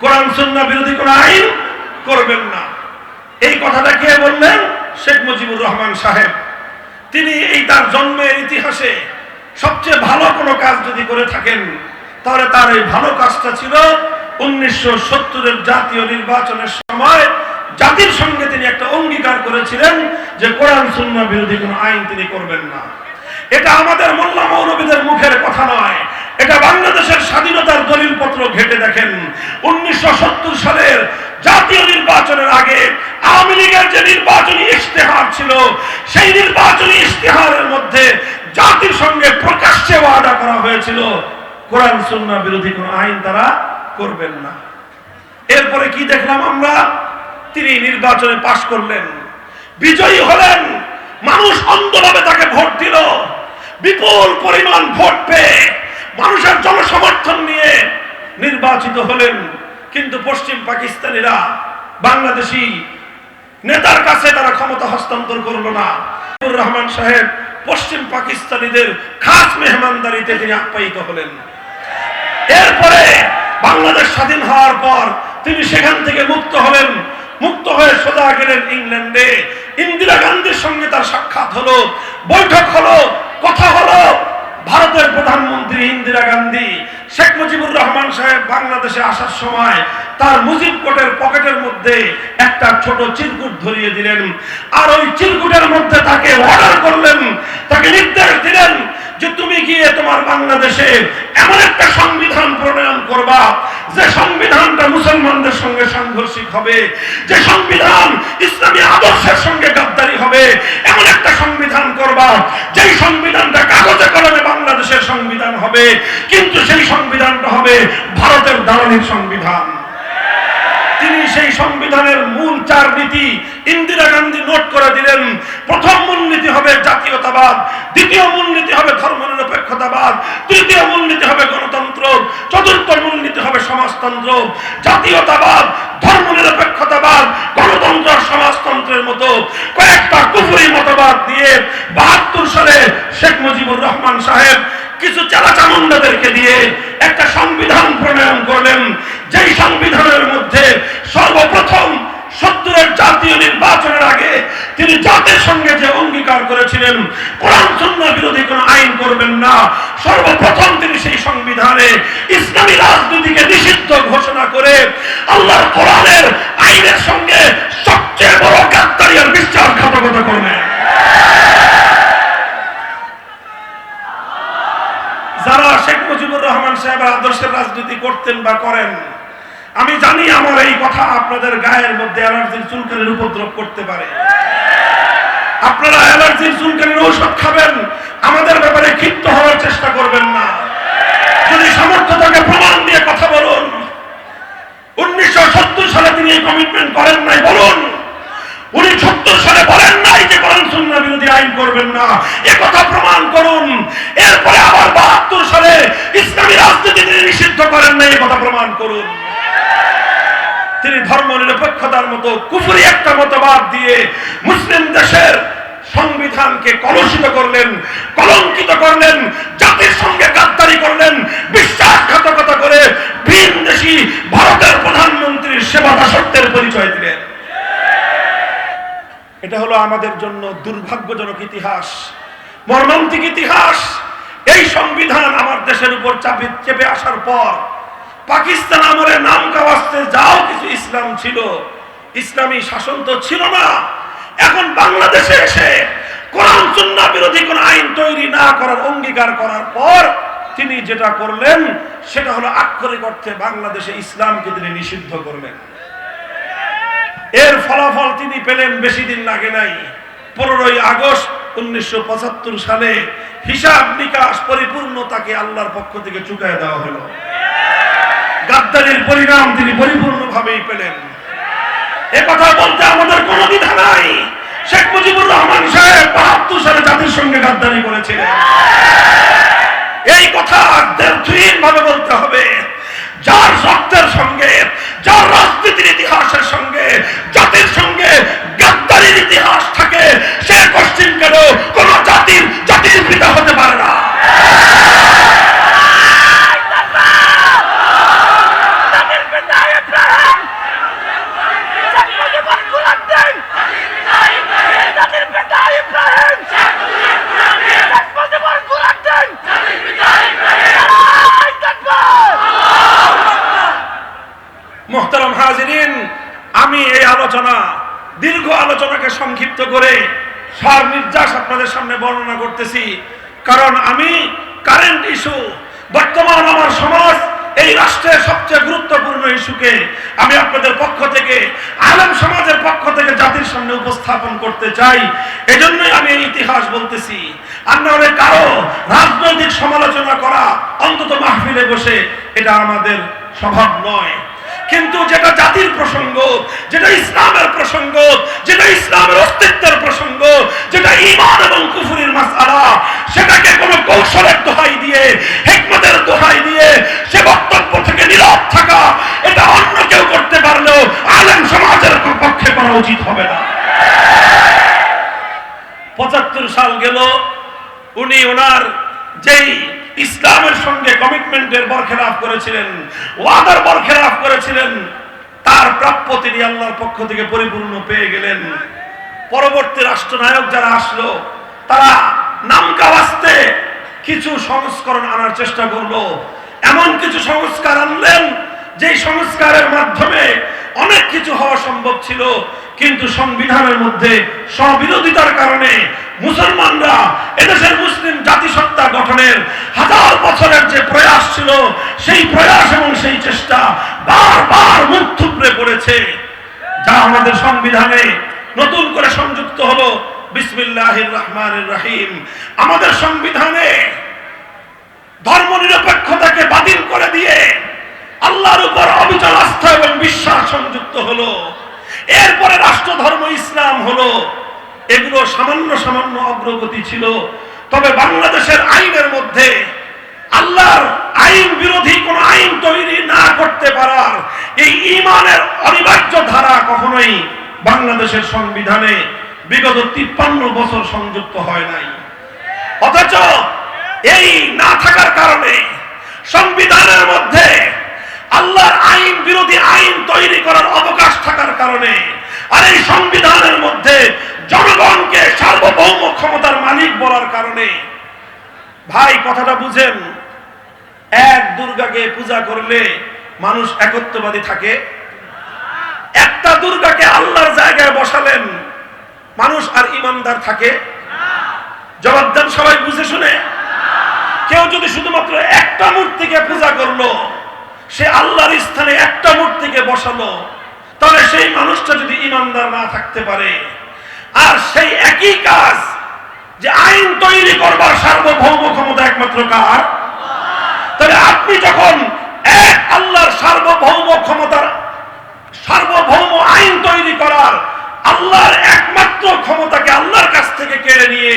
কোরআন, সুন্নাহ বিরোধী কোন আইন করবেন না। এই বললেন? শেখ মুজিবুর রহমান সাহেব। তিনি এই তার জন্মের ইতিহাসে সবচেয়ে ভালো কোনো কাজ যদি করে থাকেন, তাহলে তার এই ভালো কাজটা ছিল উনিশশো সত্তরের জাতীয় নির্বাচনের সময় জাতির সঙ্গে তিনি একটা অঙ্গীকার করেছিলেন যে কোরআন, সুন্নাহ বিরোধী কোনো আইন তিনি করবেন না। এটা আমাদের মোল্লা মুখের কথা নয়। এটা বাংলাদেশের স্বাধীনতার দলিলপত্র ঘেটে দেখেন। উনিশশো সত্তর সালের জাতীয় নির্বাচনের আগে আওয়ামী লীগের যে নির্বাচনী ইশতেহার ছিল, সেই নির্বাচনী ইশতেহারের মধ্যে জাতির সঙ্গে প্রকাশ্যে ওয়াদা করা হয়েছিল, কোরআন, সুন্নাহ বিরোধী কোনো আইন তারা করবেন না। এরপরে কি দেখলাম আমরা? তিনি নির্বাচনে পাশ করলেন, বিজয়ী হলেন, মানুষ অন্ধভাবে তাকে ভোট দিল, বিপুল পরিমাণ ভোট পেয়ে মানুষের জনসমর্থন নিয়ে নির্বাচিত হলেন। কিন্তু পশ্চিম পাকিস্তানিরা, বাংলাদেশি নেতার কাছে তারা ক্ষমতা হস্তান্তর করল না। রহমান সাহেব পশ্চিম পাকিস্তানিদের খাস মেহমানদারিতে তিনি আপ্যায়িত হলেন। এরপরে বাংলাদেশ স্বাধীন হওয়ার পর তিনি সেখান থেকে মুক্ত হলেন। মুক্ত হয়ে সোজা গেলেন ইংল্যান্ডে। ইন্দিরা গান্ধীর সঙ্গে তার সাক্ষাৎ হলো, বৈঠক হলো, কথা হলো। ভারতের প্রধানমন্ত্রী ইন্দিরা গান্ধী, শেখ মুজিবুর রহমান সাহেব বাংলাদেশে আসার সময় তার মুজিব কোটের পকেটের মধ্যে একটা ছোট চিরকুট ধরিয়ে দিলেন। আর ওই চিরকুটের মধ্যে তাকে অর্ডার করলেন, তাকে নির্দেশ দিলেন যে তুমি গিয়ে তোমার বাংলাদেশে এমন একটা সংবিধান প্রণয়ন করবা, যে সংবিধানটা মুসলমানদের সঙ্গে সাংঘর্ষিক হবে, যে সংবিধান ইসলামী আদর্শের সঙ্গে গাদ্দারি হবে, এমন একটা সংবিধান করবা হবে, কিন্তু সেই সংবিধানটা হবে ভারতের দালালির সংবিধান। তিনি সেই সংবিধানের মূল চার নীতি ইন্দিরা গান্ধী নোট করে দিলেন। প্রথম মূলনীতি হবে জাতীয়তাবাদ, দ্বিতীয় মূলনীতি হবে ধর্মনিরপেক্ষতাবাদ, তৃতীয় মূলনীতি হবে গণতন্ত্র, চতুর্থ মূলনীতি হবে সমাজতন্ত্র। জাতীয়তাবাদ, ধর্মনিরপেক্ষতাবাদ, গণতন্ত্র আর সমাজতন্ত্রের মতো কয়েকটা কুফুরি মতবাদ দিয়ে বাহাত্তর সালে শেখ মুজিবুর রহমান সাহেব কিছু চালা চামুন্ডাদেরকে দিয়ে একটা সংবিধান প্রণয়ন করলেন। যেই সংবিধানের মধ্যে সর্বপ্রথম সত্তরের জাতীয় নির্বাচনের আগে তিনি জাতির সঙ্গে যে অঙ্গীকার করেছিলেন, কোরআন সুন্নাহ বিরোধী কোনো আইন করবেন না। সর্বপ্রথম তিনি সেই সংবিধানে ইসলামী রাজনীতিকে নিষিদ্ধ ঘোষণা বা করেন। আমি জানি আমার এই কথা আপনাদের গায়ের মধ্যে অ্যালার্জির চুলকানির উপদ্রব করতে পারে। আপনারা অ্যালার্জির চুলকানির ঔষধ খাবেন, আমাদের ব্যাপারে ক্ষিপ্ত হওয়ার চেষ্টা করবেন না। যদি সামর্থ্য থাকে প্রমাণ দিয়ে কথা বলুন। উনিশশো সত্তর সালে তিনি এই কমিটমেন্ট করেন নাই, বলুন। উনি সত্তর সালে বলেন নাই যে কোরআন সুন্নাহ বিরোধী আইন করবেন না। এ কথা প্রমাণ করুন এরপরে আবার বাহাত্তর সালে ইসলামী রাজনীতি তিনি নিষিদ্ধ করেন নাই প্রমাণ করুন। তিনি ধর্ম নিরপেক্ষতার মতো কুফুরি একটা মতবাদ দিয়ে মুসলিম দেশের সংবিধানকে কলুষিত করলেন, কলঙ্কিত করলেন, জাতির সঙ্গে গাদ্দারি করলেন, বিশ্বাসঘাতকতা করে ভিন দেশি ভারতের প্রধানমন্ত্রীর সেবা দাসত্বের পরিচয় দিলেন। এটা হলো আমাদের জন্য দুর্ভাগ্যজনক ইতিহাস, মর্মান্তিক ইতিহাস। এই সংবিধান আমার দেশের উপর চাপে চেপে আসার পর পাকিস্তান আমলে নাম কাওয়াস্তে যাও কিছু ইসলাম ছিল। ইসলামী শাসন তো ছিল না। এখন বাংলাদেশে এসে কোরআন, সুন্নাহ বিরোধী কোন আইন তৈরি না করার, অঙ্গীকার করার পর তিনি যেটা করলেন, সেটা হলো আক্ষরিক অর্থে বাংলাদেশে ইসলামকে তিনি নিষিদ্ধ করলেন। এর ফলাফল তিনি পেলেন বেশি দিন লাগে নাই। পনেরোই আগস্ট উনিশশো পঁচাত্তর সালে হিসাব নিকাশ পরিপূর্ণ তাকে আল্লাহর পক্ষ থেকে চুকায় দেওয়া হলো। গাদ্দারির পরিণাম তিনি পরিপূর্ণভাবেই পেলেন। এ কথা বলতে আমাদের কোনো দ্বিধা নাই। শেখ মুজিবুর রহমান সাহেব বাহাত্তর সালে জাতির সঙ্গে গাদ্দারি করেছিলেন। এই কথা দীর্ঘহীন ভাবে বলতে হবে। যার রক্তের সঙ্গে, যার রাজনীতির ইতিহাসের সঙ্গে, জাতির সঙ্গে গাদ্দারির ইতিহাস থাকে, সে পশ্চিম কেন? কোন জাতির জাতির পিতা হতে পারে না জাতির পিতা মোহতারাম হাজিরিন আমি এই আলোচনা, দীর্ঘ আলোচনাকে সংক্ষিপ্ত করে সার নির্যাস আপনাদের সামনে বর্ণনা করতেছি। কারণ আমি কারেন্ট ইস্যু বর্তমান আমার সমাজ এই রাষ্ট্রের সবচেয়ে গুরুত্বপূর্ণ ইস্যুকে আমি আপনাদের পক্ষ থেকে, আলম সমাজের পক্ষ থেকে জাতির সামনে উপস্থাপন করতে চাই। এজন্যই আমি এই ইতিহাস বলতেছি। আর কারও রাজনৈতিক সমালোচনা করা অন্তত মাহফিলে বসে এটা আমাদের স্বভাব নয়। কিন্তু যেটা জাতির প্রসঙ্গ, যেটা ইসলামের প্রসঙ্গ, যেটা ইসলামের অস্তিত্বের প্রসঙ্গ, যেটা ইমান এবং কুফুরির মাসালা, সেটাকে কোনো কৌশলের দোহাই দিয়ে, হেকমতের দোহাই দিয়ে, সে বক্তব্য থেকে নীরব থাকা, এটা অন্য কেউ করতে পারলেও আলেম সমাজের পক্ষে করা উচিত হবে না। পঁচাত্তর সাল গেল, উনি ওনার যেই ইসলামের সঙ্গে কমিটমেন্টের বরখেলাপ করেছিলেন, ওয়াদার বরখেলাপ করেছিলেন, তার প্রাপ্য তিনি আল্লাহর পক্ষ থেকে পরিপূর্ণ পেয়ে গেলেন। পরবর্তী রাষ্ট্রনায়ক যারা আসলো, তারা নামকা বাঁচতে কিছু সংস্করণ আনার চেষ্টা করল। এমন কিছু সংস্কার আনলেন, যেই সংস্কারের মাধ্যমে অনেক কিছু হওয়া সম্ভব ছিল, কিন্তু সংবিধানের মধ্যে স্ববিরোধিতার কারণে মুসলমানরা, এদেশের মুসলিম জাতিসত্তা গঠনের হাজার বছরের যে প্রয়াস ছিল, সেই প্রয়াস এবং সেই চেষ্টা বারবার মুখ থুবড়ে পড়েছে। যা আমাদের সংবিধানে নতুন করে সংযুক্ত হলো, বিসমিল্লাহির রহমানির রহিম। আমাদের সংবিধানে ধর্ম নিরপেক্ষতাকে বাতিল করে দিয়ে আল্লাহর উপর অবিচল আস্থা এবং বিশ্বাস সংযুক্ত হলো। এরপরে রাষ্ট্র ধর্ম ইসলাম হলো। এগুলো সামান্য সামান্য অগ্রগতি ছিল। তবে বাংলাদেশের আইনের মধ্যে আল্লাহর আইন বিরোধী কোন আইন তৈরি না করতে পারার এই ইমানের অনিবার্য ধারা কখনোই বাংলাদেশের সংবিধানে বিগত তিপ্পান্ন বছর সংযুক্ত হয় নাই। অথচ এই না থাকার কারণে সংবিধানের মধ্যে আল্লাহর আইন বিরোধী আইন তৈরি করার অবকাশ থাকার কারণে আর এই সংবিধানের মধ্যে জনগণকে সার্বভৌম ক্ষমতার মালিক বলার কারণে, ভাই, কথাটা বুঝেন, এক দুর্গাকে পূজা করলে মানুষ একত্ববাদী থাকে। একটা দুর্গাকে আল্লাহর জায়গায় বসালেন, মানুষ আর ইমানদার থাকে। জবাব দেন সবাই বুঝে শুনে। কেউ যদি শুধুমাত্র একটা মূর্তিকে পূজা করল, সে আল্লাহর স্থানে একটা মূর্তিকে বসালো, তাহলে সেই মানুষটা যদি ইমানদার না থাকতে পারে আর সেই একই কাজ যে আইন তৈরি করবার সার্বভৌম ক্ষমতা একমাত্র কার? তবে আপনি যখন এক আল্লাহর সার্বভৌম ক্ষমতার, সার্বভৌম আইন তৈরি করার আল্লাহর একমাত্র ক্ষমতাকে আল্লাহর কাছ থেকে কেড়ে নিয়ে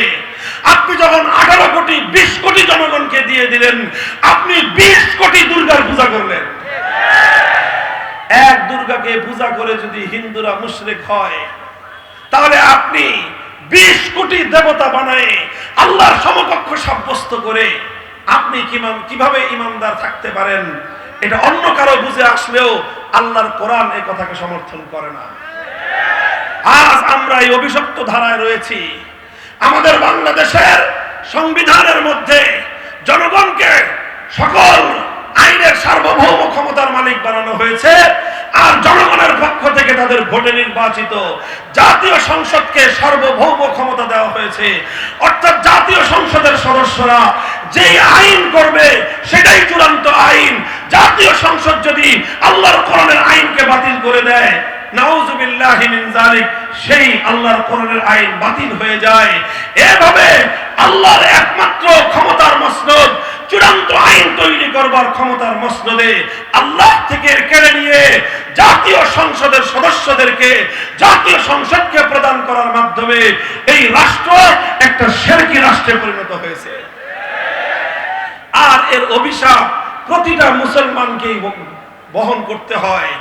আপনি যখন আঠারো কোটি, বিশ কোটি জনগণকে দিয়ে দিলেন, আপনি বিশ কোটি দুর্গার পূজা করলেন। এক দুর্গাকে পূজা করে যদি হিন্দুরা মুশরিক হয় তাহলে আপনি বিশ কোটি দেবতা বানায় আল্লাহর সমকক্ষ সাব্যস্ত করে আপনি কীভাবে ইমানদার থাকতে পারেন? এটা অন্য কারও বুঝে আসলেও আল্লাহর কোরআন এই কথাকে সমর্থন করে না। আজ আমরা এই অভিশপ্ত ধারায় রয়েছি। আমাদের বাংলাদেশের সংবিধানের মধ্যে জনগণকে সকল আইনের সার্বভৌম ক্ষমতার মালিক বানানো হয়েছে। আর জনগণের পক্ষ থেকে তাদের ভোটে নির্বাচিত জাতীয় সংসদকে সার্বভৌম ক্ষমতা দেওয়া হয়েছে। অর্থাৎ জাতীয় সংসদের সদস্যরা যেই আইন করবে, সেটাই চূড়ান্ত আইন। জাতীয় সংসদ যদি আল্লাহর কোরআনের আইনকে বাতিল করে দেয় সেই আল্লাহর কোরআনের আইন বাতিল হয়ে যায়। এভাবে আল্লাহর একমাত্র ক্ষমতার মসনদ চূড়ান্ত আইন তৈরি করবার ক্ষমতার মসনদে আল্লাহ থেকে কেড়ে নিয়ে জাতীয় সংসদের সদস্যদেরকে, জাতীয় সংসদকে প্রদান করার মাধ্যমে এই রাষ্ট্র একটা শেরকি রাষ্ট্রে পরিণত হয়েছে। আর এর অভিশাপ প্রতিটা মুসলমানকেই বহন করতে হয়।